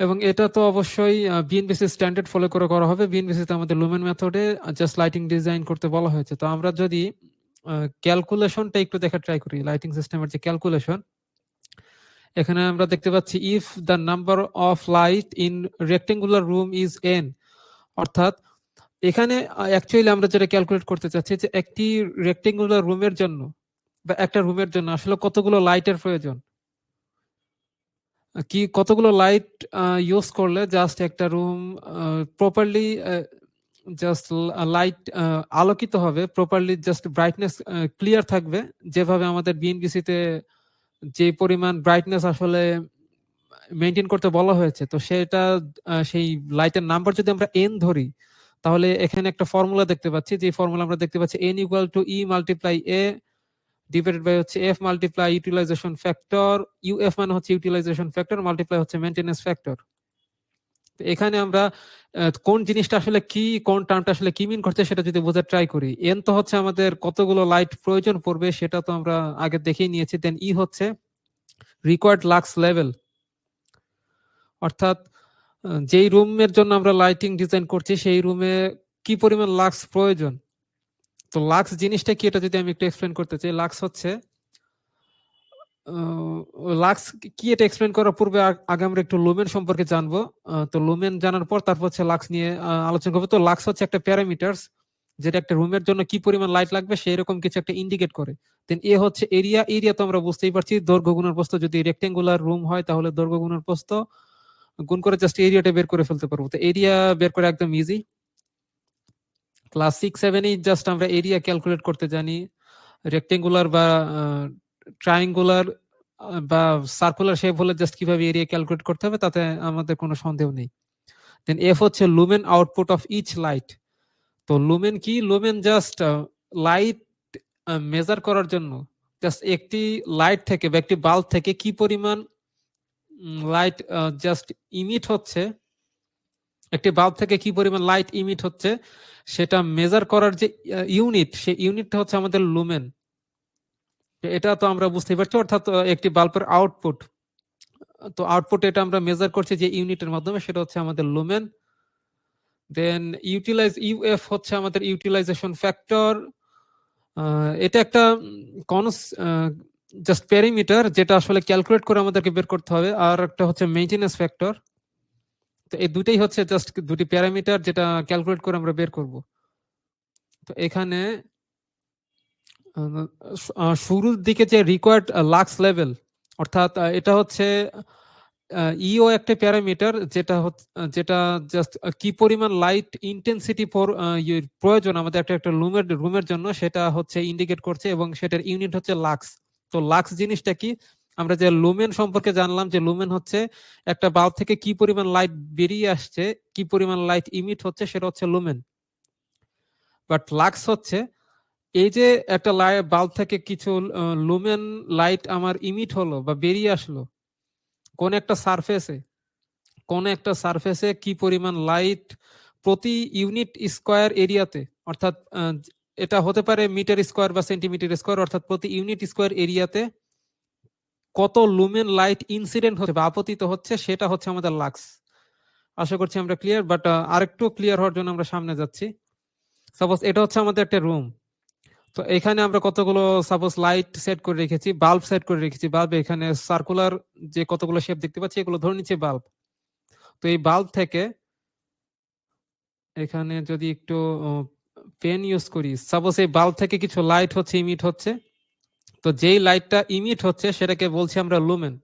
এবং এটা তো অবশ্যই বিএনবিসি স্ট্যান্ডার্ড ফলো করে করা হবে। বিএনবিসিতে আমাদের লুমেন মেথডে জাস্ট লাইটিং ডিজাইন করতে বলা হয়েছে। তো আমরা যদি ক্যালকুলেশনটা একটু দেখা ট্রাই করি লাইটিং সিস্টেমের যে ক্যালকুলেশন এখানে আমরা দেখতে পাচ্ছি if the number of light in rectangular room is n অর্থাৎ এখানে অ্যাকচুয়ালি আমরা যেটা ক্যালকুলেট করতে চাচ্ছি যে একটি রেক্টেঙ্গুলার রুমের জন্য বা একটা রুমের জন্য আসলে কতগুলো লাইটের প্রয়োজন। কি কতগুলো লাইট ইউজ করলে জাস্ট একটা রুম প্রপারলি জাস্ট লাইট আলোকিত হবে প্রপারলি জাস্ট ব্রাইটনেস ক্লিয়ার থাকবে। যেভাবে আমাদের বিএনবিসিতে যে পরিমাণ ব্রাইটনেস আসলে মেনটেন করতে বলা হয়েছে, তো সেটা সেই লাইটের নাম্বার যদি আমরা এন ধরি, তাহলে এখানে একটা ফর্মুলা দেখতে পাচ্ছি। যে ফর্মুলা আমরা দেখতে পাচ্ছি n equal to e multiply a divided by হচ্ছে f multiply utilisation factor UF মানে হচ্ছে ইউটিলাইজেশন ফ্যাক্টর মাল্টিপ্লাই হচ্ছে মেনটেন্যান্স ফ্যাক্টর এখানে আমরা কোন জিনিসটা আসলে কি, কোন টার্মটা আসলে কি মিন করছে সেটা যদি বোঝার ট্রাই করি। এন তো হচ্ছে আমাদের কতগুলো লাইট প্রয়োজন পড়বে সেটা তো আমরা আগে দেখেই নিয়েছি। দেন ই হচ্ছে রিকোয়ার্ড লাক্স লেভেল অর্থাৎ যেই রুমের জন্য আমরা লাইটিং ডিজাইন করছি, সেই রুমে কি পরিমাণ লাক্স প্রয়োজন? তো লাক্স জিনিসটা কি? এটা যদি আমি একটু এক্সপ্লেন করতে চাই লাক্স হচ্ছে লাক্স কি এটা এক্সপ্লেন করার পূর্বে আগে আমরা একটু লুমেন সম্পর্কে জানব। তো লুমেন জানার পর তারপর হচ্ছে লাক্স নিয়ে আলোচনা করব। তো লাক্স হচ্ছে একটা প্যারামিটার যেটা একটা রুমের জন্য কি পরিমাণ লাইট লাগবে সেই রকম কিছু একটা ইন্ডিকেট করে। দেন এ হচ্ছে এরিয়া এরিয়া তো আমরা বুঝতেই পারছি। দৈর্ঘ্য গুণের প্রস্থ যদি রেক্টেঙ্গুলার রুম হয় তাহলে দৈর্ঘ্য গুণের প্রস্থ গুণ করে জাস্ট এরিয়াটা বের করে ফেলতে পারব। তো এরিয়া বের করে একদম ইজি ক্লাস সিক্স সেভেনে জাস্ট আমরা এরিয়া ক্যালকুলেট করতে জানি। রেক্টেঙ্গুলার বা ট্রায়াঙ্গুলার বা সার্কুলার শেপ হলে জাস্ট কীভাবে এরিয়া ক্যালকুলেট করতে হবে তাতে আমাদের কোনো সন্দেহ নেই। দেন এফ হচ্ছে lumen output of each light তো লুমেন কি? লুমেন জাস্ট লাইট মেজার করার জন্য জাস্ট একটি লাইট থেকে বা একটি বাল্ব থেকে কি পরিমাণ লাইট জাস্ট ইমিট হচ্ছে, একটি বাল্ব থেকে কি পরিমাণ লাইট ইমিট হচ্ছে সেটা মেজার করার যে ইউনিট সেই ইউনিটটা হচ্ছে আমাদের লুমেন এটা তো আমরা বুঝতেই পারছি, অর্থাৎ একটি বাল্বের আউটপুট তো আউটপুট এটা আমরা মেজার করছি যে ইউনিটের মাধ্যমে, সেটা হচ্ছে আমাদের লুমেন দেন ইউটিলাইজ ইউএফ হচ্ছে আমাদের ইউটিলাইজেশন ফ্যাক্টর এটা একটা কনস জাস্ট প্যারিমিটার যেটা আসলে ক্যালকুলেট করে আমাদেরকে বের করতে হবে। আর একটা হচ্ছে মেইনটেনেন্স ফ্যাক্টর তো এই দুটাই হচ্ছে জাস্ট দুটি প্যারামিটার যেটা ক্যালকুলেট করে আমরা বের করব। তো এখানে শুরুর দিকে যে রিকোয়ার্ড লাক্স লেভেল অর্থাৎ এটা হচ্ছে ইও একটা প্যারামিটার যেটা যেটা জাস্ট কি পরিমাণ লাইট ইন্টেন্সিটি ফর প্রয়োজন আমাদের একটা একটা রুমের রুমের জন্য সেটা হচ্ছে ইন্ডিকেট করছে এবং সেটার ইউনিট হচ্ছে লাক্স তো লাক্স জিনিসটা কি? আমরা যে লুমেন সম্পর্কে জানলাম যে লুমেন হচ্ছে একটা বাল্ব থেকে কি পরিমাণ লাইট বেরিয়ে আসছে, কি পরিমাণ লাইট ইমিট হচ্ছে সেটা হচ্ছে লুমেন বাট লাক্স হচ্ছে এই যে একটা বাল্ব থেকে কিছু লুমেন লাইট আমার ইমিট হলো বা বেরিয়ে আসলো, কোন একটা সারফেসে কোন একটা সারফেসে কি পরিমাণ লাইট প্রতি ইউনিট স্কোয়ার এরিয়াতে অর্থাৎ এটা হতে পারে মিটার স্কোয়ার বা সেন্টিমিটার স্কোয়ার অর্থাৎ প্রতি ইউনিট স্কোয়ার এরিয়াতে কত লুমেন লাইট ইনসিডেন্ট হচ্ছে বা আপতিত হচ্ছে, সেটা হচ্ছে আমাদের লাক্স আশা করছি আমরা ক্লিয়ার বাট আরেকটু ক্লিয়ার হওয়ার জন্য আমরা সামনে যাচ্ছি। সাপোজ এটা হচ্ছে আমাদের একটা রুম তো এখানে আমরা কতগুলো সাপোজ লাইট সেট করে রেখেছি বাল্ব সেট করে রেখেছি বাল্ব এখানে সার্কুলার যে কতগুলো শেপ দেখতে পাচ্ছি, এগুলো ধরে নিচ্ছে বাল্ব তো এই বাল্ব থেকে এখানে যদি একটু পেন ইউজ করি সাপোজ এই বাল্ব থেকে কিছু লাইট হচ্ছে ইমিট হচ্ছে। তো যেই লাইটটা ইমিট হচ্ছে, সেটাকে বলছি আমরা লুমেন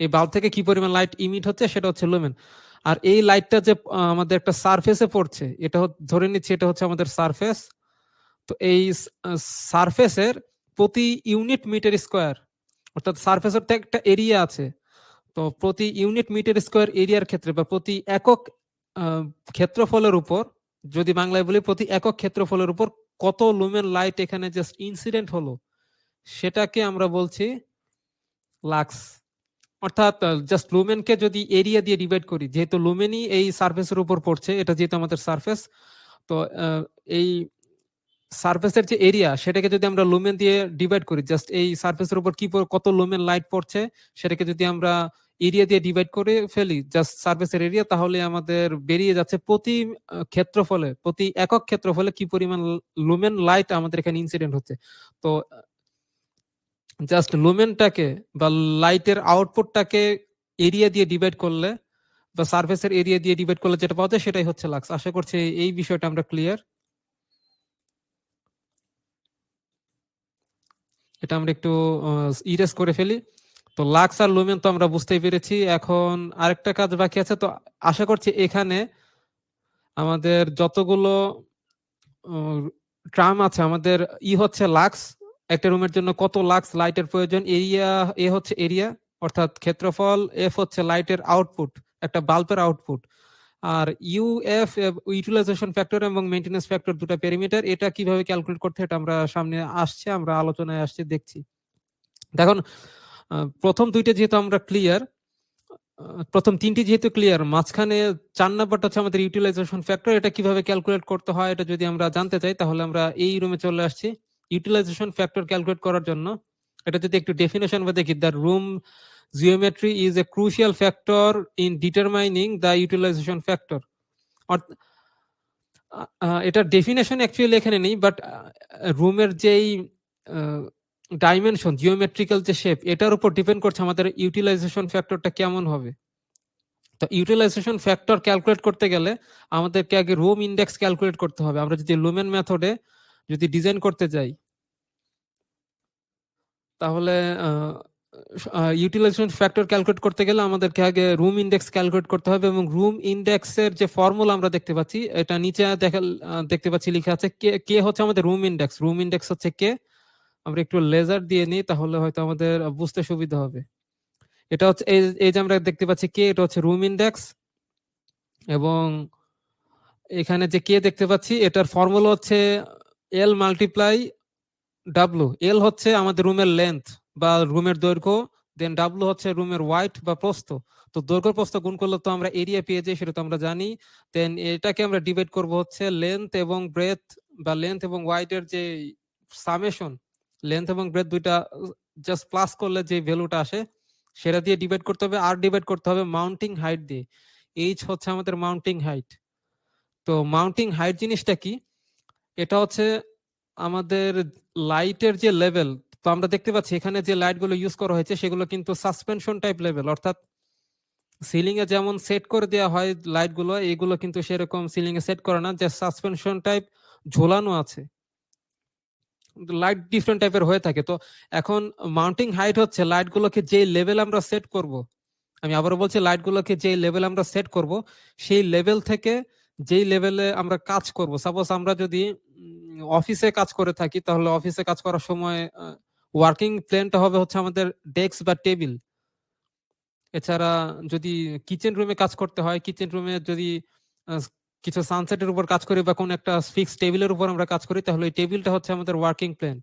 এই বাল্ব থেকে কি পরিমাণ লাইট ইমিট হচ্ছে, সেটা হচ্ছে লুমেন আর এই লাইটটা যে আমাদের একটা সারফেসে পড়ছে, এটা ধরে নিচ্ছি এটা হচ্ছে আমাদের সারফেস তো এই সারফেসের প্রতি ইউনিট মিটার স্কোয়ার অর্থাৎ সারফেসের তো একটা এরিয়া আছে, তো প্রতি ইউনিট মিটার স্কোয়ার এরিয়ার ক্ষেত্রে বা প্রতি একক ক্ষেত্রফলের উপর, যদি বাংলায় বলি প্রতি একক ক্ষেত্রফলের উপর কত লুমেন লাইট এখানে জাস্ট ইনসিডেন্ট হলো সেটাকে আমরা বলছি লাক্স। অর্থাৎ জাস্ট লুমেনকে যদি এরিয়া দিয়ে ডিভাইড করি, যেহেতু লুমেনই এই সারফেসের উপর পড়ছে, এটা যেহেতু আমাদের সার্ফেস তো এই সার্ফেসের যে এরিয়া সেটাকে যদি আমরা লুমেন দিয়ে ডিভাইড করি জাস্ট এই সার্ফেসের উপর কি কত লুমেন লাইট পড়ছে, সেটাকে যদি আমরা এরিয়া দিয়ে ডিভাইড করে ফেলি জাস্ট সার্ফেসের এরিয়া তাহলে আমাদের বেরিয়ে যাচ্ছে প্রতি ক্ষেত্রফলে, প্রতি একক ক্ষেত্রফলে কি পরিমাণ লুমেন লাইট আমাদের এখানে ইনসিডেন্ট হচ্ছে। তো জাস্ট লুমেনটাকে বা লাইটের আউটপুটটাকে এরিয়া দিয়ে ডিভাইড করলে বা সার্ফেসের এরিয়া দিয়ে ডিভাইড করলে যেটা পাওয়া যায় সেটাই হচ্ছে লাক্স। আশা করছি এই বিষয়টা আমরা ক্লিয়ার। এটা আমরা একটু ইরেজ করে ফেলি। তো লাক্স আর লুমেন তো আমরা বুঝতেই পেরেছি। এখন আরেকটা কাজ বাকি আছে। তো আশা করছি এখানে আমাদের যতগুলো ট্রাম আছে, আমাদের ই হচ্ছে লাক্স। একটা রুমের জন্য কত লাক্স লাইটের প্রয়োজন? এরিয়া, এ হচ্ছে এরিয়া, অর্থাৎ ক্ষেত্রফল, এফ হচ্ছে লাইটের আউটপুট, একটা বাল্বের আউটপুট। আর ইউএফ ইউটিলাইজেশন ফ্যাক্টর এবং মেইনটেনেন্স ফ্যাক্টর দুটো পেরিমিটার, এটা কীভাবে ক্যালকুলেট করতে এটা আমরা সামনে আসছে, আমরা আলোচনায় আসছে, দেখছি। দেখুন প্রথম দুইটা যেহেতু আমরা ক্লিয়ার প্রথম তিনটি যেহেতু ক্লিয়ার মাঝখানে চার নাম্বারটা হচ্ছে আমাদের ইউটিলাইজেশন ফ্যাক্টর, এটা কীভাবে ক্যালকুলেট করতে হয় এটা যদি আমরা জানতে চাই, তাহলে আমরা এই রুমে চলে আসছি। ইউটিলাইজেশন ফ্যাক্টর ক্যালকুলেট করার জন্য, এটা যদি একটু ডেফিনেশন বা দেখি the room geometry is a crucial factor in determining the utilisation factor এটা ডেফিনেশন অ্যাকচুয়ালি এখানে নেই বাট রুমের যেই ডাইমেনশন জিওমেট্রিক্যাল যে শেপ এটার উপর ডিপেন্ড করছে আমাদের ইউটিলাইজেশন ফ্যাক্টরটা কেমন হবে। তো ইউটিলাইজেশন ফ্যাক্টর ক্যালকুলেট করতে গেলে আমাদেরকে আগে রুম ইন্ডেক্স ক্যালকুলেট করতে হবে। আমরা যদি লুমেন মেথডে যদি ডিজাইন করতে যাই, তাহলে ইউটিলাইজেশন ফ্যাক্টর ক্যালকুলেট করতে গেলে আমাদেরকে আগে রুম ইন্ডেক্স ক্যালকুলেট করতে হবে এবং রুম ইন্ডেক্সের যে ফর্মুলা আমরা দেখতে পাচ্ছি, এটা নিচে দেখা দেখতে পাচ্ছি লেখা আছে কে কে হচ্ছে আমাদের রুম ইন্ডেক্স রুম ইন্ডেক্স হচ্ছে কে? আমরা একটু লেজার দিয়ে নিই, তাহলে হয়তো আমাদের বুঝতে সুবিধা হবে। এটা হচ্ছে, এই যে আমরা দেখতে পাচ্ছি কে, এটা হচ্ছে রুম ইন্ডেক্স এবং এখানে যে কে দেখতে পাচ্ছি, এটার ফর্মুলা হচ্ছে এল মাল্টিপ্লাই ডাব্লু এল হচ্ছে আমাদের রুমের লেন্থ বা রুমের দৈর্ঘ্য দেন ডাব্লু হচ্ছে রুমের ওয়াইট বা প্রস্থ। তো দৈর্ঘ্য, প্রস্থ গুণ করলে তো আমরা এরিয়া পেয়ে যাই, সেটা তো আমরা জানি। দেন এটাকে আমরা ডিভাইড করব হচ্ছে লেন্থ এবং ব্রেথ বা লেন্থ এবং ওয়াইটের যে সামেশন লেন্থ এবং ব্রেথ দুইটা জাস্ট প্লাস করলে যে ভ্যালুটা আসে, সেটা দিয়ে ডিভাইড করতে হবে আর ডিভাইড করতে হবে মাউন্টিং হাইট দিয়ে। এইচ হচ্ছে আমাদের মাউন্টিং হাইট তো মাউন্টিং হাইট জিনিসটা কি? এটা হচ্ছে আমাদের লাইটের যে লেভেল তো আমরা দেখতে পাচ্ছি এখানে যে লাইটগুলো ইউজ করা হয়েছে, সেগুলো কিন্তু সাসপেনশন টাইপ লেভেল অর্থাৎ সিলিং এ যেমন সেট করে দেওয়া হয় লাইটগুলো এগুলো কিন্তু সেরকম সিলিং এ সেট করে না যে সাসপেনশন টাইপ ঝোলানো আছে। লাইট ডিফারেন্ট টাইপের হয়ে থাকে। তো এখন মাউন্টিং হাইট হচ্ছে লাইট গুলোকে যে লেভেল আমরা সেট করব, আমি আবারও বলছি লাইট গুলোকে যে লেভেল আমরা সেট করব, সেই লেভেল থেকে যেই লেভেলে আমরা কাজ করব। সাপোজ আমরা যদি অফিসে কাজ করে থাকি, তাহলে অফিসে কাজ করার সময় ওয়ার্কিং প্লেনটা হবে হচ্ছে আমাদের ডেস্ক বা টেবিল এছাড়া যদি কিচেন রুমে কাজ করতে হয় কিচেন রুমে যদি কিছু সানসেটের উপর কাজ করি বা কোনো একটা ফিক্স টেবিলের উপর আমরা কাজ করি, তাহলে টেবিলটা হচ্ছে আমাদের ওয়ার্কিং প্লেন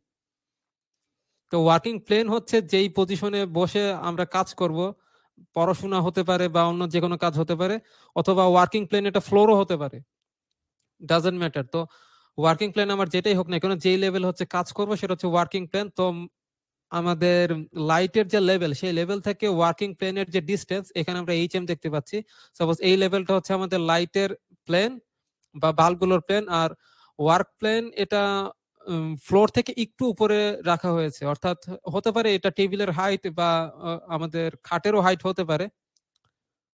তো ওয়ার্কিং প্লেন হচ্ছে যেই পজিশনে বসে আমরা কাজ করব, পড়াশোনা হতে পারে বা অন্য যে কোনো কাজ হতে পারে, অথবা ওয়ার্কিং প্লেন এটা ফ্লোরও হতে পারে। ডাজেন্ট ম্যাটার তো ওয়ার্কিং প্ল্যান আমার যেটাই হোক না কেন, যেই লেভেল হচ্ছে কাজ করব সেটা হচ্ছে ওয়ার্কিং প্ল্যান তো আমাদের লাইটের যে লেভেল সেই লেভেল থেকে ওয়ার্কিং প্লেনের যে ডিস্টেন্স এখানে আমরা এইচ এম দেখতে পাচ্ছি। সাপোজ এই লেভেলটা হচ্ছে আমাদের লাইটের প্লেন বা বাল্বগুলোর প্লেন আর ওয়ার্ক প্লেন এটা ফ্লোর থেকে একটু উপরে রাখা হয়েছে। অর্থাৎ হতে পারে এটা টেবিলের হাইট বা আমাদের খাটেরও হাইট হতে পারে।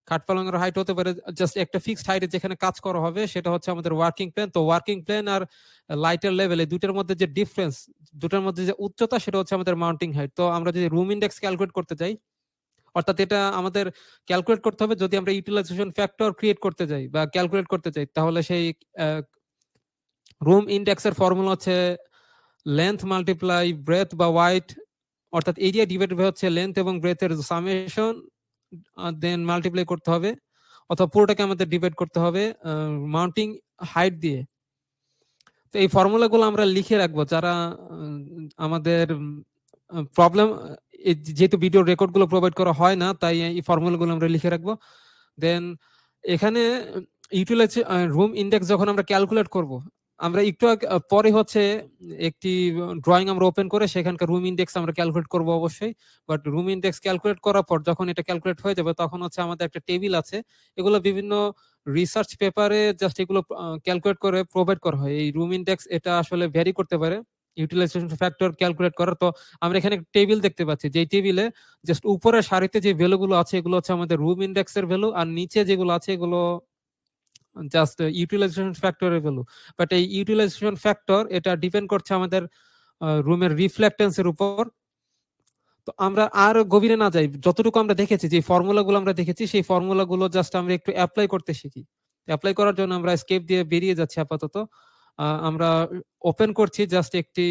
খাট পালঙের হাইট হতে পারে জাস্ট একটা ফিক্সড হাইটে যেখানে কাজ করা হবে, সেটা হচ্ছে আমাদের ওয়ার্কিং প্ল্যান তো ওয়ার্কিং প্ল্যান আর লাইটের লেভেল দুটার মধ্যে যে ডিফারেন্স দুটার মধ্যে যে উচ্চতা, সেটা হচ্ছে আমাদের মাউন্টিং হাইট তো আমরা যদি রুম ইন্ডেক্স ক্যালকুলেট করতে যাই, অর্থাৎ এটা আমাদের ক্যালকুলেট করতে হবে, যদি আমরা ইউটিলাইজেশন ফ্যাক্টর ক্রিয়েট করতে যাই বা ক্যালকুলেট করতে চাই তাহলে সেই রুম ইন্ডেক্সের ফর্মুলা হচ্ছে লেন্থ মাল্টিপ্লাই ব্রেথ বা ওয়াইট অর্থাৎ এরিয়া ডিভাইড হচ্ছে লেন্থ এবং ব্রেথের সামেশন দেন মাল্টিপ্লাই করতে হবে, অথবা পুরোটাকে আমাদের ডিভাইড করতে হবে মাউন্টিং হাইট দিয়ে। তো এই ফর্মুলাগুলো আমরা লিখে রাখব, যারা আমাদের প্রবলেম যেহেতু ভিডিও রেকর্ডগুলো প্রোভাইড করা হয় না, তাই এই ফর্মুলাগুলো আমরা লিখে রাখব। দেন এখানে ইউটিলাইজ রুম ইন্ডেক্স যখন আমরা ক্যালকুলেট করব আমরা একটু পরে হচ্ছে একটি ড্রয়িং আমরা ওপেন করে সেখানকার রুম ইন্ডেক্স আমরা ক্যালকুলেট করব অবশ্যই। বাট রুম ইন্ডেক্স ক্যালকুলেট করার পর যখন এটা ক্যালকুলেট হয়ে যাবে তখন হচ্ছে আমাদের একটা টেবিল আছে। এগুলো বিভিন্ন রিসার্চ পেপারে জাস্ট এগুলো ক্যালকুলেট করে প্রোভাইড করা হয়। এই রুম ইন্ডেক্স এটা আসলে ভ্যারি করতে পারে। ইউটিলাইজেশন ফ্যাক্টর ক্যালকুলেট করার। তো আমরা এখানে টেবিল দেখতে পাচ্ছি। যে টেবিলে জাস্ট উপরের সারিতে যে ভ্যালুগুলো আছে, এগুলো হচ্ছে আমাদের রুম ইন্ডেক্সের ভ্যালু আর নিচে যেগুলো আছে, এগুলো জাস্ট ইউটিলাইজেশন ফ্যাক্টরের ভ্যালু বাট এই ইউটিলাইজেশন ফ্যাক্টর এটা ডিপেন্ড করছে আমাদের রুমের রিফ্লেক্টেন্সের উপর। তো আমরা আর গভীরে না যাই, যতটুকু আমরা দেখেছি, যে ফর্মুলাগুলো আমরা দেখেছি, সেই ফর্মুলাগুলো জাস্ট আমরা একটু অ্যাপ্লাই করতে শিখি। অ্যাপ্লাই করার জন্য আমরা স্কেপ দিয়ে বেরিয়ে যাচ্ছি আপাতত। আমরা ওপেন করছি জাস্ট একটি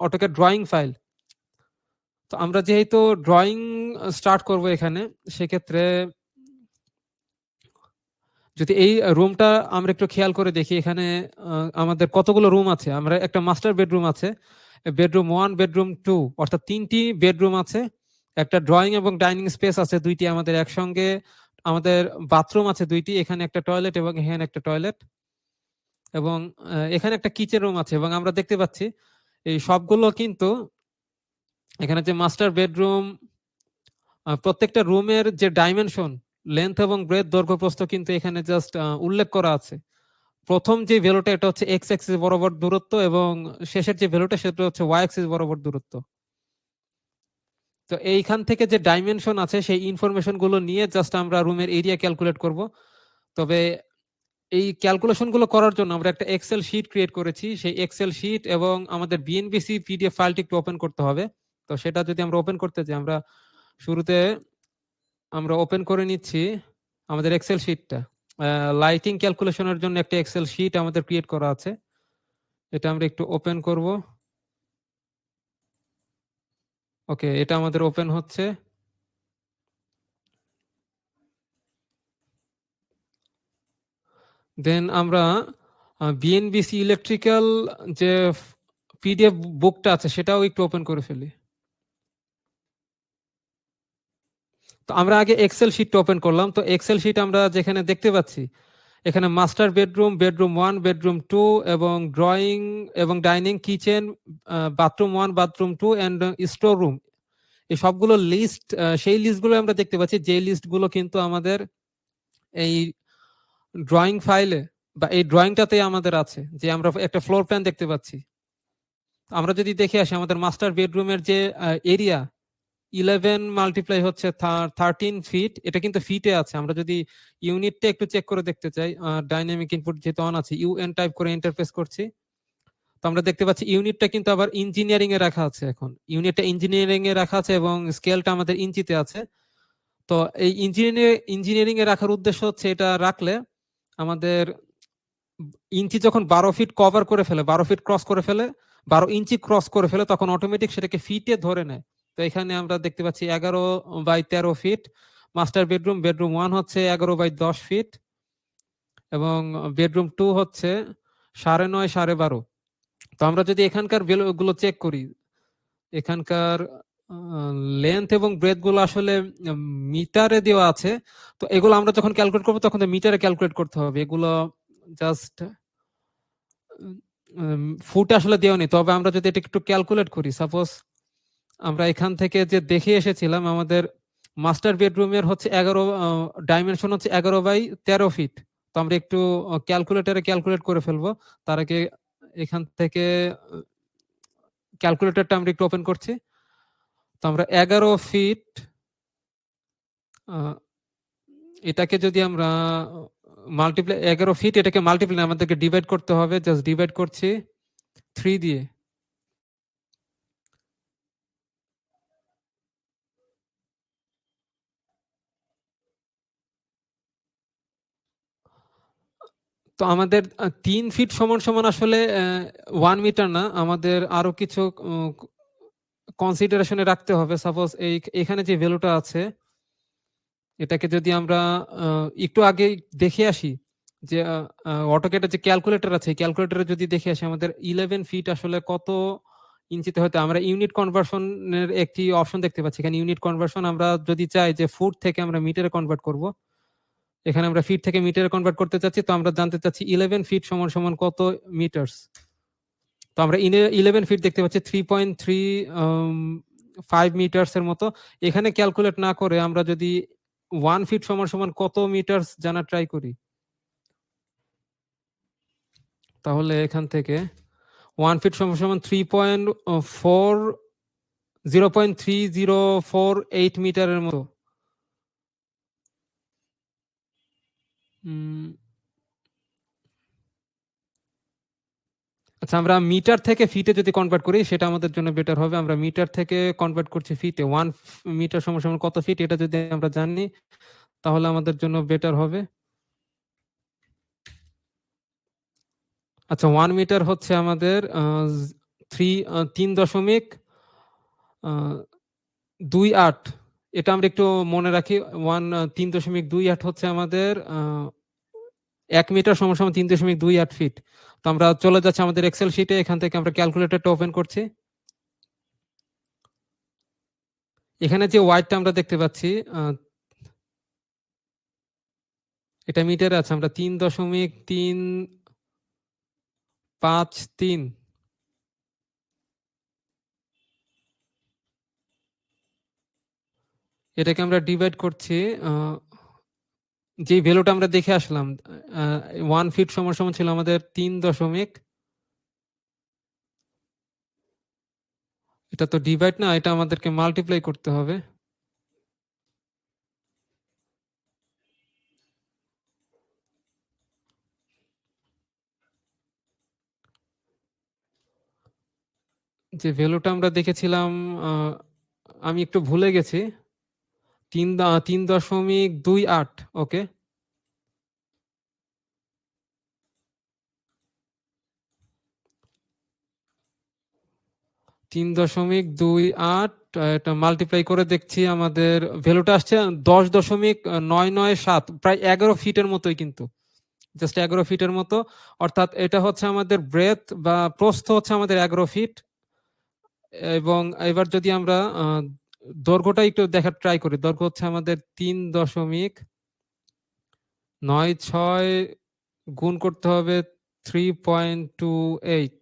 অটোকে ড্রয়িং ফাইল তো আমরা যেহেতু ড্রয়িং স্টার্ট করব এখানে, সেক্ষেত্রে যদি এই রুমটা আমরা একটু খেয়াল করে দেখি, এখানে আমাদের কতগুলো রুম আছে? আমরা একটা মাস্টার বেডরুম আছে বেডরুম ওয়ান বেডরুম টু অর্থাৎ তিনটি বেডরুম আছে, একটা ড্রয়িং এবং ডাইনিং স্পেস আছে, দুইটি আমাদের একসঙ্গে, আমাদের বাথরুম আছে দুইটি, এখানে একটা টয়লেট এবং এখানে একটা টয়লেট এবং এখানে একটা কিচেন রুম আছে, এবং আমরা দেখতে পাচ্ছি, এই সবগুলো কিন্তু এখানে যে মাস্টার বেডরুম প্রত্যেকটা রুমের যে ডাইমেনশন লেন্থ এবং ব্রেথ দৈর্ঘ্য প্রস্থ কিন্তু এখানে জাস্ট উল্লেখ করা আছে। প্রথম যে ভ্যালুটা এটা হচ্ছে এক্স অ্যাক্সিস বরাবর দূরত্ব এবং শেষের যে ভ্যালুটা সেটা হচ্ছে ওয়াই অ্যাক্সিস বরাবর দূরত্ব। তো এইখান থেকে যে ডাইমেনশন আছে, সেই ইনফরমেশনগুলো নিয়ে জাস্ট আমরা রুমের এরিয়া ক্যালকুলেট করব। তবে এই ক্যালকুলেশনগুলো করার জন্য আমরা একটা এক্সেল শিট ক্রিয়েট করেছি। সেই এক্সেল শিট এবং আমাদের বিএনবিসি পিডিএফ ফাইলটি একটু ওপেন করতে হবে। তো সেটা যদি আমরা ওপেন করতে যাই, আমরা শুরুতে আমরা ওপেন করে নিচ্ছি আমাদের এক্সেল শিটটা লাইটিং ক্যালকুলেশনের জন্য একটা এক্সেল শিট আমাদের ক্রিয়েট করা আছে। এটা আমরা একটু ওপেন করব। ওকে এটা আমাদের ওপেন হচ্ছে। দেন আমরা বিএনবিসি ইলেকট্রিক্যাল যে পিডিএফ বুকটা আছে, সেটাও একটু ওপেন করে ফেলি। তো আমরা আগে এক্সেল শিটটা ওপেন করলাম। তো এক্সেল শিট আমরা যেখানে দেখতে পাচ্ছি, এখানে master bedroom bedroom one bedroom two এবং ড্রয়িং এবং dining kitchen bathroom one bathroom two and store room এই সবগুলো লিস্ট সেই লিস্টগুলো আমরা দেখতে পাচ্ছি। যে লিস্টগুলো কিন্তু আমাদের এই ড্রয়িং ফাইলে বা এই ড্রয়িংটাতে আমাদের আছে, যে আমরা একটা ফ্লোর প্ল্যান দেখতে পাচ্ছি। আমরা যদি দেখে আসি, আমাদের মাস্টার বেডরুমের যে এরিয়া ইলেভেন মাল্টিপ্লাই হচ্ছে থার্টিন ফিট এটা কিন্তু ফিটে আছে। আমরা যদি ইউনিটটা একটু চেক করে দেখতে চাই ডাইনামিক ইনপুট যেহেতু অন আছে ইউএন টাইপ করে ইন্টারফেস করছি। তো আমরা দেখতে পাচ্ছি ইউনিটটা কিন্তু আবার ইঞ্জিনিয়ারিং এ রাখা আছে এখন। ইউনিটটা ইঞ্জিনিয়ারিং এ রাখা আছে এবং স্কেলটা আমাদের ইঞ্চিতে আছে। তো এই ইঞ্জিনিয়ারিং ইঞ্জিনিয়ারিং এ রাখার উদ্দেশ্য হচ্ছে এটা রাখলে আমাদের ইঞ্চি যখন বারো ফিট কভার করে ফেলে, বারো ফিট ক্রস করে ফেলে, বারো ইঞ্চি ক্রস করে ফেলে, তখন অটোমেটিক সেটাকে ফিটে ধরে নেয়। তো এখানে আমরা দেখতে পাচ্ছি এগারো বাই তেরো feet master bedroom bedroom one হচ্ছে এগারো বাই দশ ফিট এবং বেডরুম টু হচ্ছে সাড়ে নয়, সাড়ে বারো। তো আমরা যদি এখানকারগুলো চেক করি, এখানকার লেন্থ এবং ব্রেথগুলো আসলে মিটারে দেওয়া আছে, তো এগুলো আমরা যখন ক্যালকুলেট করব তখন মিটারে ক্যালকুলেট করতে হবে। এগুলো জাস্ট ফুট আসলে দেওয়া নেই। তবে আমরা যদি এটা একটু ক্যালকুলেট করি সাপোজ আমরা এখান থেকে যে দেখে এসেছিলাম, আমাদের মাস্টার বেডরুমের হচ্ছে এগারো ডাইমেনশন হচ্ছে এগারো বাই তেরো ফিট তো আমরা একটু ক্যালকুলেটারে ক্যালকুলেট করে ফেলব। তার আগে এখান থেকে ক্যালকুলেটারটা আমরা একটু ওপেন করছি। তো আমরা এগারো ফিট এটাকে যদি আমরা মাল্টিপ্লাই এগারো ফিট এটাকে মাল্টিপ্লাই আমাদেরকে ডিভাইড করতে হবে। জাস্ট ডিভাইড করছি থ্রি দিয়ে। তো আমাদের তিন ফিট সমান সমান আসলে ওয়ান মিটার না। আমাদের আরও কিছু কনসিডারেশনে রাখতে হবে। সাপোজ এই, এখানে যে ভ্যালুটা আছে, এটাকে যদি আমরা একটু আগে দেখে আসি, যে অটোকেটের যে ক্যালকুলেটর আছে ক্যালকুলেটরে যদি দেখে আসি, আমাদের ইলেভেন ফিট আসলে কত ইঞ্চিতে হয়তো আমরা ইউনিট কনভার্সনের একটি অপশন দেখতে পাচ্ছি। এখানে ইউনিট কনভার্সন আমরা যদি চাই যে ফুট থেকে আমরা মিটারে কনভার্ট করব এখানে আমরা ফিট থেকে মিটারে কনভার্ট করতে চাচ্ছি, তো আমরা জানতে চাচ্ছি ইলেভেন ফিট সমান সমান কত মিটার্স তো আমরা ইলেভেন ফিট দেখতে পাচ্ছি three point three five metres এর মতো। এখানে ক্যালকুলেট না করে আমরা যদি ওয়ান ফিট সমান সমান কত মিটার্স জানা ট্রাই করি? তাহলে এখান থেকে ওয়ান ফিট সমান সমান three point four zero point three zero four eight মিটারের মতো। আচ্ছা আমরা মিটার থেকে ফিটে যদি কনভার্ট করি, সেটা আমাদের জন্য বেটার হবে। আমরা মিটার থেকে কনভার্ট করছি ফিটে ওয়ান মিটার সমান কত ফিট এটা যদি আমরা জানি, তাহলে আমাদের জন্য বেটার হবে। আচ্ছা ওয়ান মিটার হচ্ছে আমাদের থ্রি তিন দশমিক দুই আট। এটা আমরা একটু মনে রাখি ওয়ান তিন দশমিক দুই আট হচ্ছে আমাদের এক মিটার সমান সমান তিন দশমিক দুই আট ফিট তো আমরা চলে যাচ্ছি আমাদের এক্সেল শিটে এখান থেকে আমরা ক্যালকুলেটরটা ওপেন করছি। এখানে যে ওয়াইডটা আমরা দেখতে পাচ্ছি এটা মিটারে আছে, আমরা তিন দশমিক তিন পাঁচ তিন এটাকে আমরা ডিভাইড করছি যে ভ্যালুটা আমরা দেখে আসলাম ওয়ান ফিট সমান সমান ছিল আমাদের তিন দশমিক, এটা তো ডিভাইড না, এটা আমাদেরকে মাল্টিপ্লাই করতে হবে। যে ভ্যালুটা আমরা দেখেছিলাম আমি একটু ভুলে গেছি। তিন তিন দশমিক দুই আট, ওকে? তিন দশমিক দুই আট, এটা মাল্টিপ্লাই করে দেখছি আমাদের ভ্যালুটা আসছে দশ দশমিক নয় নয় সাত, প্রায় এগারো ফিটের মতোই কিন্তু। জাস্ট এগারো ফিটের মতো। অর্থাৎ এটা হচ্ছে আমাদের ব্রেথ বা প্রস্থ হচ্ছে আমাদের এগারো ফিট এবং এবার যদি আমরা দৈর্ঘ্যটা একটু দেখার ট্রাই করি। দৈর্ঘ্য হচ্ছে আমাদের তিন দশমিক নয় ছয় গুণ করতে হবে থ্রি পয়েন্ট টু এইট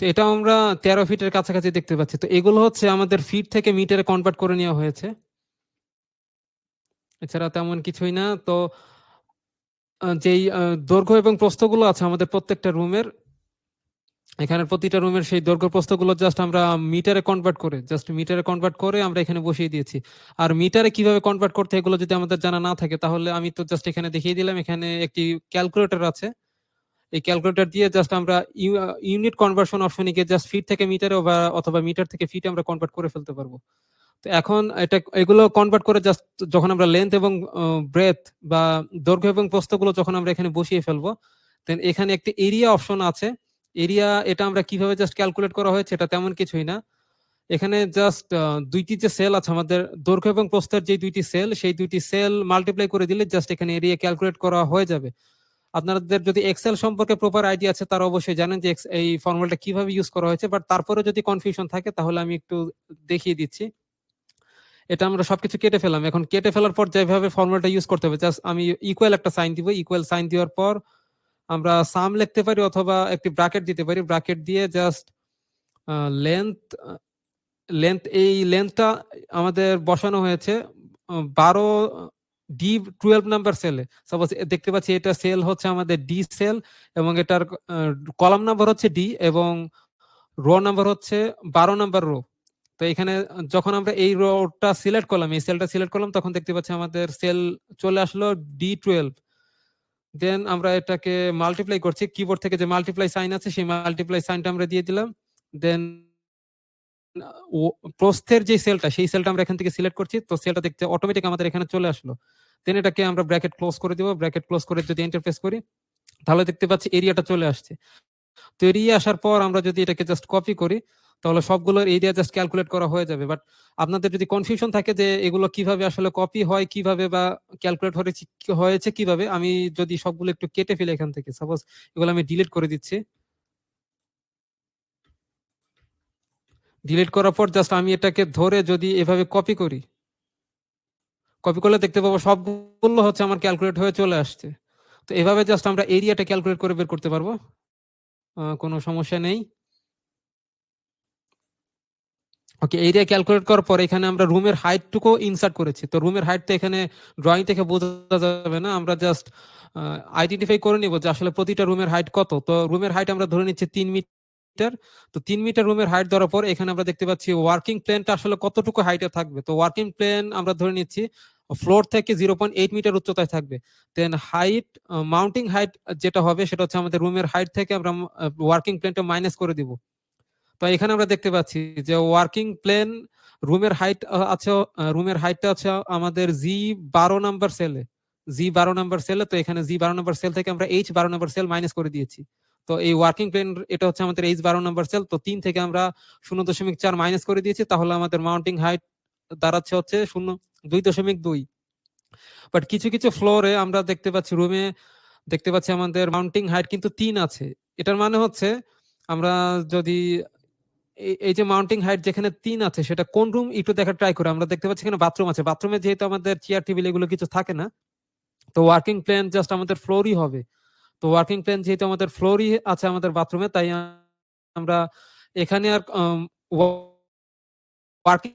তো এটা আমরা তেরো ফিটের কাছাকাছি দেখতে পাচ্ছি। তো এগুলো হচ্ছে আমাদের ফিট থেকে মিটারে কনভার্ট করে নেওয়া হয়েছে। এছাড়া তেমন কিছুই না। তো যেই দৈর্ঘ্য এবং প্রস্থগুলো আছে আমাদের প্রত্যেকটা রুমের এখানে প্রতিটা রুমের সেই দৈর্ঘ্য প্রস্থগুলো জাস্ট আমরা মিটারে কনভার্ট করে জাস্ট মিটারে কনভার্ট করে আমরা এখানে বসিয়ে দিয়েছি। আর মিটারে কীভাবে কনভার্ট করতে এগুলো যদি আমাদের জানা না থাকে, তাহলে আমি তো জাস্ট এখানে দেখিয়ে দিলাম, এখানে একটি ক্যালকুলেটর আছে। এই ক্যালকুলেটর দিয়ে জাস্ট আমরা ইউনিট কনভার্সন অপশনে গিয়ে জাস্ট ফিট থেকে মিটারে অথবা মিটার থেকে ফিটে আমরা কনভার্ট করে ফেলতে পারব। তো এখন এটা, এগুলো কনভার্ট করে জাস্ট যখন আমরা লেন্থ এবং ব্রেথ বা দৈর্ঘ্য এবং প্রস্থগুলো যখন আমরা এখানে বসিয়ে ফেলব দেন এখানে একটি এরিয়া অপশন আছে। এরিয়া এটা আমরা কীভাবে জাস্ট ক্যালকুলেট করা হয়েছে এটা তেমন কিছুই না। এখানে জাস্ট দুইটি যে সেল আছে আমাদের, দৈর্ঘ্য এবং প্রস্থের যে দুইটি সেল সেই দুইটি সেল মাল্টিপ্লাই করে দিলে জাস্ট এখানে এরিয়া ক্যালকুলেট করা হয়ে যাবে। আপনাদের যদি এক্সেল সম্পর্কে প্রপার আইডিয়া আছে, তারা অবশ্যই জানেন যে এই ফর্মুলাটা কীভাবে ইউজ করা হয়েছে বাট তারপরে যদি কনফিউশন থাকে, তাহলে আমি একটু দেখিয়ে দিচ্ছি। এটা আমরা সবকিছু কেটে ফেলাম এখন কেটে ফেলার পর যেভাবে ফর্মুলাটা ইউজ করতে হবে জাস্ট আমি ইকুয়াল একটা সাইন দিব ইকুয়াল সাইন দেওয়ার পর আমরা সাম লিখতে পারি অথবা একটি ব্রাকেট দিতে পারি। ব্র্যাকেট দিয়ে জাস্ট লেন্থ লেন্থ এই লেন্থটা আমাদের বসানো হয়েছে বারো ডি টুয়েলভ নাম্বার সেলে সাপোজ দেখতে পাচ্ছি এটা সেল হচ্ছে আমাদের ডি সেল এবং এটার কলাম নাম্বার হচ্ছে ডি এবং রো নাম্বার হচ্ছে বারো নাম্বার রো তো এখানে যখন আমরা এই রোটা সিলেক্ট করলাম, এই সেলটা সিলেক্ট করলাম, তখন দেখতে পাচ্ছি আমাদের সেল চলে আসলো ডি টুয়েলভ দেন আমরা এটাকে মাল্টিপ্লাই করছি কিবোর্ড থেকে যে মাল্টিপ্লাই সাইন আছে, সেই মাল্টিপ্লাই সাইনটা আমরা দিয়ে দিলাম। দেন প্রস্থের যে সেলটা সেই সেলটা আমরা এখান থেকে সিলেক্ট করছি, তো সেলটা দেখতে অটোমেটিক আমাদের এখানে চলে আসলো। দেন এটাকে আমরা ব্র্যাকেট ক্লোজ করে দিব ব্র্যাকেট ক্লোজ করে যদি ইন্টারফেস করি, তাহলে দেখতে পাচ্ছি এরিয়াটা চলে আসছে। তো এরিয়া আসার পর আমরা যদি এটাকে জাস্ট কপি করি তাহলে সবগুলোর এরিয়া জাস্ট ক্যালকুলেট করা হয়ে যাবে। বাট আপনাদের যদি কনফিউশন থাকে যে এগুলো কীভাবে আসলে কপি হয়, কীভাবে বা ক্যালকুলেট হয়েছে হয়েছে কীভাবে, আমি যদি সবগুলো একটু কেটে ফেলি এখান থেকে। সাপোজ এগুলো আমি ডিলিট করে দিচ্ছি। ডিলিট করার পর জাস্ট আমি এটাকে ধরে যদি এভাবে কপি করি কপি করলে দেখতে পাবো সবগুলো হচ্ছে আমার ক্যালকুলেট হয়ে চলে আসছে। তো এভাবে জাস্ট আমরা এরিয়াটা ক্যালকুলেট করে বের করতে পারব। কোনো সমস্যা নেই। ওকে এরিয়া ক্যালকুলেট করার পর এখানে আমরা রুমের হাইটটুকু ইনসার্ট করেছি। তো রুমের হাইট তো এখানে ড্রয়িং থেকে বোঝা যাবে না। আমরা জাস্ট আইডেন্টিফাই করে নিব যে আসলে প্রতিটা রুমের হাইট কত। তো রুমের হাইট আমরা ধরে নিচ্ছি তিন মিটার তো তিন মিটার রুমের হাইট ধরার পর এখানে আমরা দেখতে পাচ্ছি ওয়ার্কিং প্লেনটা আসলে কতটুকু হাইটে থাকবে। তো ওয়ার্কিং প্লেন আমরা ধরে নিচ্ছি ফ্লোর থেকে জিরো পয়েন্ট এইট মিটার উচ্চতায় থাকবে। দেন হাইট মাউন্টিং হাইট যেটা হবে সেটা হচ্ছে আমাদের রুমের হাইট থেকে আমরা ওয়ার্কিং প্লেনটা মাইনাস করে দিব। তো এখানে আমরা দেখতে পাচ্ছি যে ওয়ার্কিং প্লেন রুমের হাইট আছে রুমের হাইটটা আছে আমাদের জি বারো নাম্বার সেলে জি বারো নাম্বার সেলে তো এখানে জি বারো নাম্বার সেল থেকে আমরা এইচ বারো নাম্বার সেল মাইনাস করে দিয়েছি। তো এই ওয়ার্কিং প্লেন এটা হচ্ছে আমাদের এইচ বারো নাম্বার সেল তো তিন থেকে আমরা শূন্য দশমিক চার মাইনাস করে দিয়েছি, তাহলে আমাদের মাউন্টিং হাইট দাঁড়াচ্ছে হচ্ছে শূন্য দুই দশমিক দুই। বাট কিছু কিছু ফ্লোরে আমরা দেখতে পাচ্ছি রুমে দেখতে পাচ্ছি আমাদের মাউন্টিং হাইট কিন্তু তিন আছে। এটার মানে হচ্ছে আমরা যদি এই- যে মাউন্টিং হাইট যেখানে তিন আছে, সেটা কোন রুম একটু দেখার ট্রাই করে। আমরা দেখতে পাচ্ছি এখানে বাথরুম আছে। বাথরুমে যেহেতু আমাদের চেয়ার টেবিল এগুলো কিছু থাকে না, তো ওয়ার্কিং প্লেন জাস্ট আমাদের ফ্লোরই হবে। তো ওয়ার্কিং প্লেন যেহেতু আমাদের ফ্লোরই আছে আমাদের বাথরুমে তাই আমরা এখানে আর ওয়ার্কিং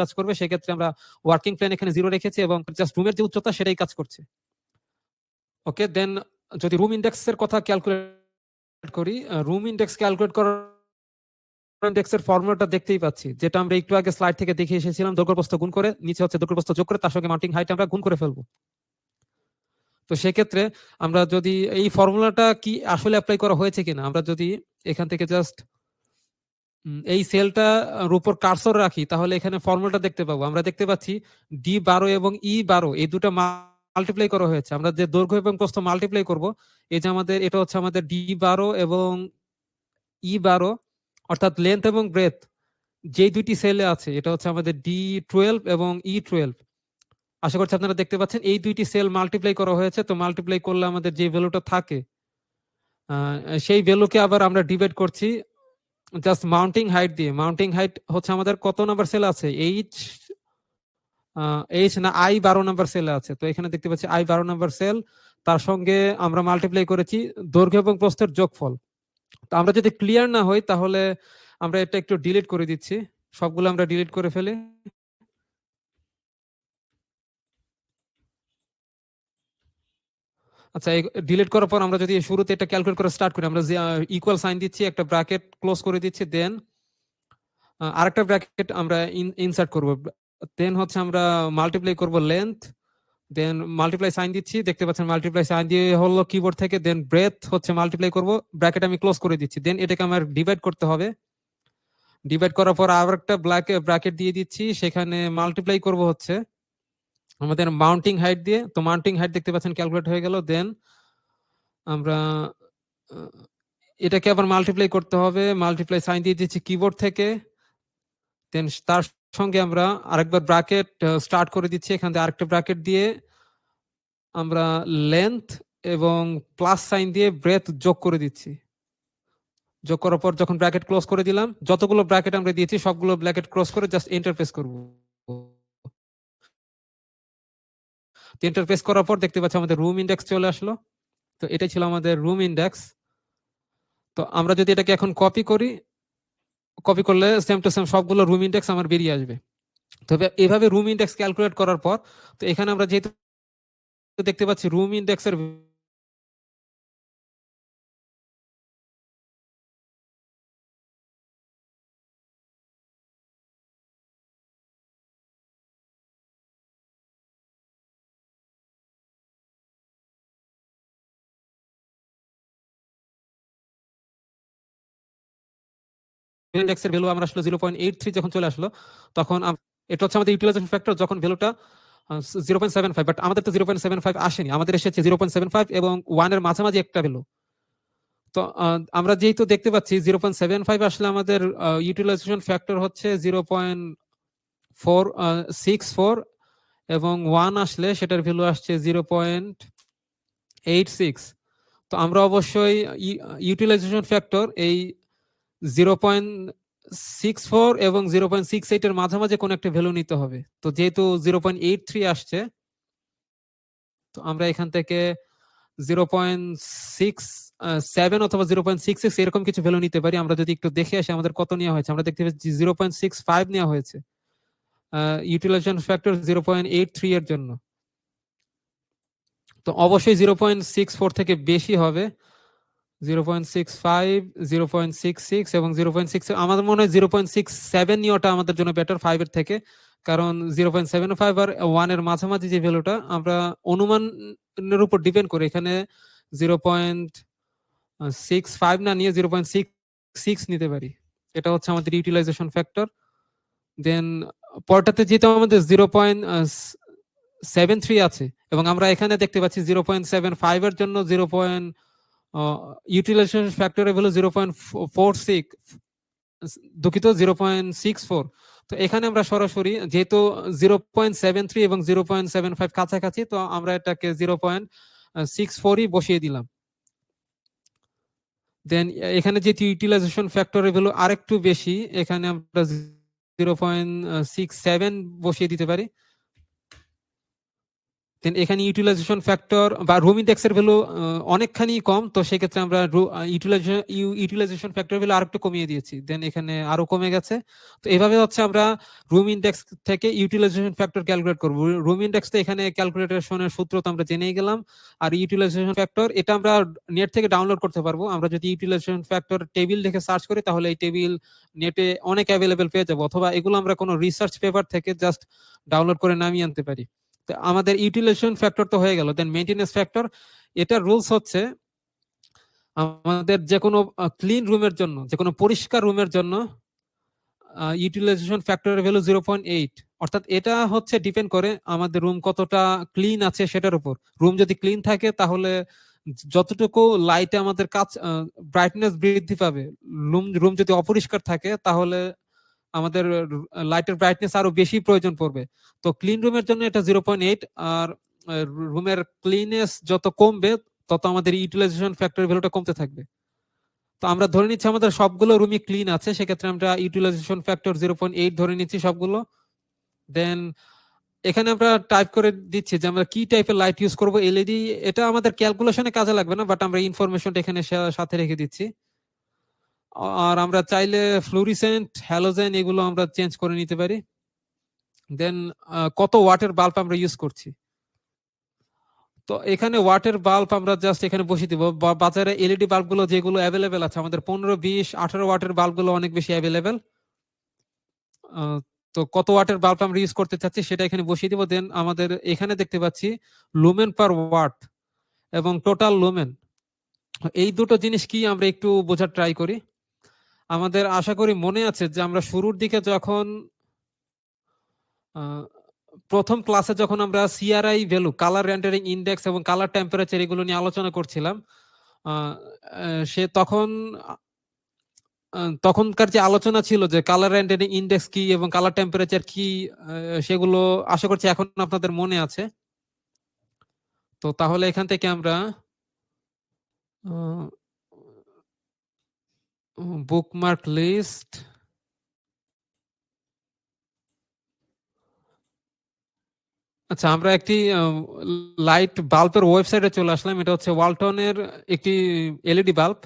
কাজ করবে, সেক্ষেত্রে আমরা ওয়ার্কিং প্ল্যান এখানে জিরো রেখেছি এবং জাস্ট রুমের যে উচ্চতা, সেটাই কাজ করছে। ওকে দেন যদি রুম ইন্ডেক্সের কথা ক্যালকুলেট করি রুম ইন্ডেক্স ক্যালকুলেট করার ইন্ডেক্সের ফর্মুলাটা দেখতেই পাচ্ছি, যেটা আমরা একটু আগে স্লাইড থেকে দেখে এসেছিলাম দৈর্ঘ্যপ্রস্থ গুণ করে, নিচে হচ্ছে যোগ করে, তার সঙ্গে মাউন্টিং হাইট আমরা গুণ করে ফেলব। তো সেক্ষেত্রে আমরা যদি এই ফর্মুলাটা কি আসলে অ্যাপ্লাই করা হয়েছে কিনা, আমরা যদি এখান থেকে জাস্ট এই সেলটা উপর কার্সর রাখি, তাহলে এখানে ফর্মুলাটা দেখতে পাবো। আমরা দেখতে পাচ্ছি ডি বারো এবং ই বারো, এই দুটো মাল্টিপ্লাই করা হয়েছে। আমরা যে দৈর্ঘ্য এবং প্রস্থ মাল্টিপ্লাই করব, এই যে আমাদের, এটা হচ্ছে আমাদের ডি বারো এবং ই বারো অর্থাৎ লেন্থ এবং ব্রেথ যেই দুইটি সেলে আছে, এটা হচ্ছে আমাদের ডি টুয়েলভ এবং ই টুয়েলভ আশা করছি আপনারা দেখতে পাচ্ছেন, এই দুইটি সেল মাল্টিপ্লাই করা হয়েছে, তো মাল্টিপ্লাই করলে আমাদের যে ভ্যালুটা থাকে সেই ভ্যালুকে আবার আমরা ডিভাইড করছি জাস্ট মাউন্টিং হাইট দিয়ে। মাউন্টিং হাইট হচ্ছে আমাদের কত নাম্বার সেল আছে? এইচ এইচ না আই বারো নাম্বার সেল আছে, তো এখানে দেখতে পাচ্ছি আই বারো নাম্বার সেল তার সঙ্গে আমরা মাল্টিপ্লাই করেছি দৈর্ঘ্য এবং প্রস্থের যোগফল। তো আমরা যদি ক্লিয়ার না হই, তাহলে আমরা এটা একটু ডিলিট করে দিচ্ছি। সবগুলো আমরা ডিলিট করে ফেলি। আচ্ছা ডিলিট করার পর আমরা যদি শুরুতে এটা ক্যালকুলেট করে স্টার্ট করি, আমরা ইকুয়াল সাইন দিচ্ছি, একটা ব্র্যাকেট ক্লোজ করে দিচ্ছি দেন আরেকটা ব্র্যাকেট আমরা ইনসার্ট করব। দেন হচ্ছে আমরা মাল্টিপ্লাই করব লেন্থ দেন মাল্টিপ্লাই সাইন দিচ্ছি, দেখতে পাচ্ছেন মাল্টিপ্লাই সাইন দিয়ে হলো কিবোর্ড থেকে দেন ব্রেথ হচ্ছে মাল্টিপ্লাই করব ব্র্যাকেট আমি ক্লোজ করে দিচ্ছি। দেন এটাকে আমার ডিভাইড করতে হবে। ডিভাইড করার পর আবার একটা ব্ল্যাক ব্র্যাকেট দিয়ে দিচ্ছি, সেখানে মাল্টিপ্লাই করব হচ্ছে আমাদের মাউন্টিং হাইট দিয়ে। তো মাউন্টিং হাইট দেখতে পাচ্ছেন ক্যালকুলেট হয়ে গেল দেন আমরা এটাকে আবার মাল্টিপ্লাই করতে হবে। মাল্টিপ্লাই সাইন দিয়ে দিচ্ছি কিবোর্ড থেকে। দেন তার সঙ্গে আমরা আরেকবার ব্র্যাকেট স্টার্ট করে দিচ্ছি। এখান থেকে আরেকটা ব্র্যাকেট দিয়ে আমরা লেন্থ এবং প্লাস সাইন দিয়ে ব্রেথ যোগ করে দিচ্ছি। যোগ করার পর যখন ব্র্যাকেট ক্লোজ করে দিলাম, যতগুলো ব্র্যাকেট আমরা দিয়েছি, সবগুলো ব্র্যাকেট ক্লোজ করে জাস্ট ইন্টারফেস করব। ইন্টারফেস করার পর দেখতে পাচ্ছি আমাদের রুম ইন্ডেক্স চলে আসলো। তো এটাই ছিল আমাদের রুম ইন্ডেক্স তো আমরা যদি এটাকে এখন কপি করি কপি করলে সেম টু সেম সবগুলো রুম ইন্ডেক্স আমার বেরিয়ে আসবে। তবে এভাবে রুম ইন্ডেক্স ক্যালকুলেট করার পর, তো এখানে আমরা যেহেতু দেখতে পাচ্ছি রুম ইন্ডেক্সের ইন্ডেক্সের ভ্যালু আমরা আসলে জিরো পয়েন্ট এইট থ্রি যখন চলে আসলো, তখন এটা হচ্ছে আমাদের ইউটিলাইজেশন ফ্যাক্টর যখন ভ্যালুটা zero point seven five but আমাদের তো জিরো পয়েন্ট সেভেন ফাইভ আসেনি। আমাদের এসেছে জিরো পয়েন্ট সেভেন ফাইভ এবং ওয়ানের মাঝামাঝি একটা ভ্যালু তো আমরা যেহেতু দেখতে পাচ্ছি জিরো পয়েন্ট সেভেন ফাইভ আসলে আমাদের ইউটিলাইজেশন ফ্যাক্টর হচ্ছে zero point four six four এবং ওয়ান আসলে সেটার ভ্যালু আসছে জিরো পয়েন্ট এইট সিক্স তো আমরা অবশ্যই ইউটিলাইজেশন ফ্যাক্টর এই জিরো পয়েন্ট সিক্স ফোর এবং জিরো পয়েন্ট সিক্স এইট এর মাঝামাঝি কোন একটা ভ্যালু নিতে হবে। তো যেহেতু জিরো পয়েন্ট এইট থ্রি আসছে, তো আমরা এখান থেকে জিরো পয়েন্ট সিক্স সেভেন অথবা জিরো পয়েন্ট সিক্স সিক্স এরকম কিছু ভ্যালু নিতে পারি। আমরা যদি একটু দেখে আসি আমাদের কত নেওয়া হয়েছে, আমরা দেখতে পাচ্ছি জিরো পয়েন্ট সিক্স ফাইভ নেওয়া হয়েছে utilization factor zero point eight three এর জন্য। তো অবশ্যই জিরো পয়েন্ট সিক্স ফোর থেকে বেশি হবে। Zero point six five zero point six six এবং জিরো পয়েন্ট সিক্স আমাদের মনে হয় জিরো পয়েন্ট সিক্স সেভেন নিওটা আমাদের জন্য বেটার ফাইভের থেকে কারণ জিরো পয়েন্ট সেভেন ফাইভ আর ওয়ানের মাঝামাঝি যে ভ্যালুটা আমরা অনুমানের উপর ডিপেন্ড করি এখানে জিরো পয়েন্ট সিক্স ফাইভ না নিয়ে জিরো পয়েন্ট সিক্স সিক্স নিতে পারি এটা হচ্ছে আমাদের ইউটিলাইজেশন ফ্যাক্টর দেন পরটাতে যেহেতু আমাদের জিরো পয়েন্ট সেভেন থ্রি আছে এবং আমরা এখানে দেখতে পাচ্ছি জিরো পয়েন্ট সেভেন ফাইভ এর জন্য জিরো পয়েন্ট ইউটিলাইজেশন ফ্যাক্টর হলো জিরো পয়েন্ট ফোর সিক্স দুঃখিত জিরো পয়েন্ট সিক্স ফোর তো এখানে আমরা সরাসরি, যেহেতু জিরো পয়েন্ট সেভেন থ্রি এবং জিরো পয়েন্ট সেভেন ফাইভ কাছাকাছি, তো আমরা এটাকে জিরো পয়েন্ট সিক্স ফোরই বসিয়ে দিলাম। দেন এখানে যেহেতু ইউটিলাইজেশন ফ্যাক্টর ভ্যালু আরেকটু বেশি, এখানে আমরা জিরো পয়েন্ট সিক্স সেভেন বসিয়ে দিতে পারি। দেন এখানে ইউটিলাইজেশন ফ্যাক্টর বা রুম ইন্ডেক্সের ভ্যালু অনেকখানি কম। তো সেক্ষেত্রে আমরা ইউটিলাইজেশন ইউটিলাইজেশন ফ্যাক্টর ভ্যালু আরেকটু কমিয়ে দিয়েছি। দেন এখানে আরও কমে গেছে। তো এভাবে হচ্ছে আমরা রুম ইন্ডেক্স থেকে ইউটিলাইজেশন ফ্যাক্টর ক্যালকুলেট করব। রুম ইন্ডেক্স তো এখানে ক্যালকুলেশনের সূত্র তো আমরা জেনেই গেলাম। আর ইউটিলাইজেশন ফ্যাক্টর এটা আমরা নেট থেকে ডাউনলোড করতে পারব। আমরা যদি ইউটিলাইজেশন ফ্যাক্টর টেবিল দেখে সার্চ করি, তাহলে এই টেবিল নেটে অনেক অ্যাভেলেবেল পেয়ে যাব। অথবা এগুলো আমরা কোনো রিসার্চ পেপার থেকে জাস্ট ডাউনলোড করে নামিয়ে আনতে পারি। আমাদের ইউটিলাইজেশন ফ্যাক্টর তো হয়ে গেল। দেন মেইনটেনেন্স ফ্যাক্টর এটার রুলস হচ্ছে আমাদের যে কোনো ক্লিন রুমের জন্য যে কোনো পরিষ্কার রুমের জন্য ইউটিলাইজেশন ফ্যাক্টরের ভ্যালু জিরো পয়েন্ট এইট অর্থাৎ এটা হচ্ছে ডিপেন্ড করে আমাদের রুম কতটা ক্লিন আছে সেটার উপর। রুম যদি ক্লিন থাকে তাহলে যতটুকু লাইটে আমাদের কাজ ব্রাইটনেস বৃদ্ধি পাবে। রুম রুম যদি অপরিষ্কার থাকে তাহলে আমাদের লাইটের ব্রাইটনেস আরও বেশি প্রয়োজন পড়বে। তো ক্লিন রুমের জন্য এটা জিরো পয়েন্ট এইট আর রুমের ক্লিনেস যত কমবে, তত আমাদের ইউটিলাইজেশন ফ্যাক্টর ভ্যালুটা কমতে থাকবে। তো আমরা ধরে নিচ্ছি আমাদের সবগুলো রুমই ক্লিন আছে, সেক্ষেত্রে আমরা utilization factor zero point eight ধরে নিচ্ছি সবগুলো। দেন এখানে আমরা টাইপ করে দিচ্ছি যে আমরা কি টাইপের লাইট ইউজ করব এলইডি এটা আমাদের ক্যালকুলেশনে কাজে লাগবে না বাট আমরা ইনফরমেশনটা এখানে সাথে রেখে দিচ্ছি। আর আমরা চাইলে ফ্লোরিসেন্ট হ্যালোজেন এগুলো আমরা চেঞ্জ করে নিতে পারি। দেন কত ওয়াটের বাল্ব আমরা ইউজ করছি। তো এখানে ওয়াটের বাল্ব আমরা জাস্ট এখানে বসিয়ে দিব। বাজারে এলইডি বাল্বগুলো যেগুলো অ্যাভেলেবেল আছে, আমাদের পনেরো, বিশ, আঠারো ওয়াটের বাল্বগুলো অনেক বেশি অ্যাভেলেবেল তো কত ওয়াটের বাল্ব আমরা ইউজ করতে চাচ্ছি সেটা এখানে বসিয়ে দিব। দেন আমাদের এখানে দেখতে পাচ্ছি লুমেন পার ওয়াট এবং টোটাল লুমেন এই দুটো জিনিস কি আমরা একটু বোঝার ট্রাই করি? আমাদের আশা করি মনে আছে যে আমরা শুরুর দিকে যখন প্রথম ক্লাসে যখন আমরা CRI value colour rendering index এবং কালার টেম্পারেচার এগুলো নিয়ে আলোচনা করছিলাম সে তখন তখনকার যে আলোচনা ছিল যে কালার রেন্ডারিং ইন্ডেক্স কি এবং কালার টেম্পারেচার কি সেগুলো আশা করছি এখন আপনাদের মনে আছে। তো তাহলে এখান থেকে আমরা বুকমার্ক লিস্ট আচ্ছা আমরা একটি লাইট বাল্বের ওয়েবসাইটে চলে আসলাম। এটা হচ্ছে ওয়ালটনের একটি এলইডি বাল্ব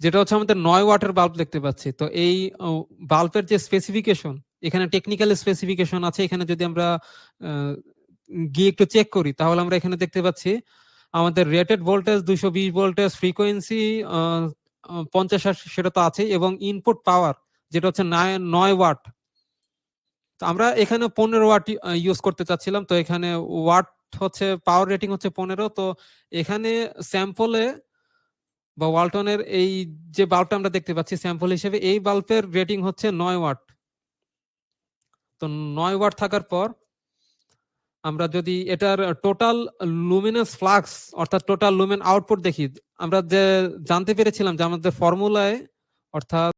যেটা হচ্ছে আমাদের নয় ওয়াটের বাল্ব দেখতে পাচ্ছি। তো এই বাল্বের যে স্পেসিফিকেশন এখানে টেকনিক্যাল স্পেসিফিকেশন আছে। এখানে যদি আমরা গিয়ে একটু চেক করি, তাহলে আমরা এখানে দেখতে পাচ্ছি আমাদের রেটেড ভোল্টেজ দুইশো বিশ ভোল্টেজ ফ্রিকোয়েন্সি পঞ্চাশ সেটা তো আছে এবং ইনপুট পাওয়ার যেটা হচ্ছে নয় ওয়াট তো আমরা এখানে পনেরো ওয়াট ইউজ করতে চাচ্ছিলাম, তো এখানে ওয়াট হচ্ছে পাওয়ার রেটিং হচ্ছে পনেরো, তো এখানে স্যাম্পলে বা ওয়ালটনের এই যে বাল্বটা আমরা দেখতে পাচ্ছি স্যাম্পল হিসেবে এই বাল্বের রেটিং হচ্ছে নয় ওয়াট তো নয় ওয়াট থাকার পর আমরা যদি এটার টোটাল লুমিনাস ফ্লাক্স অর্থাৎ টোটাল লুমেন আউটপুট দেখি, আমরা যে জানতে পেরেছিলাম যে আমাদের ফর্মুলায় অর্থাৎ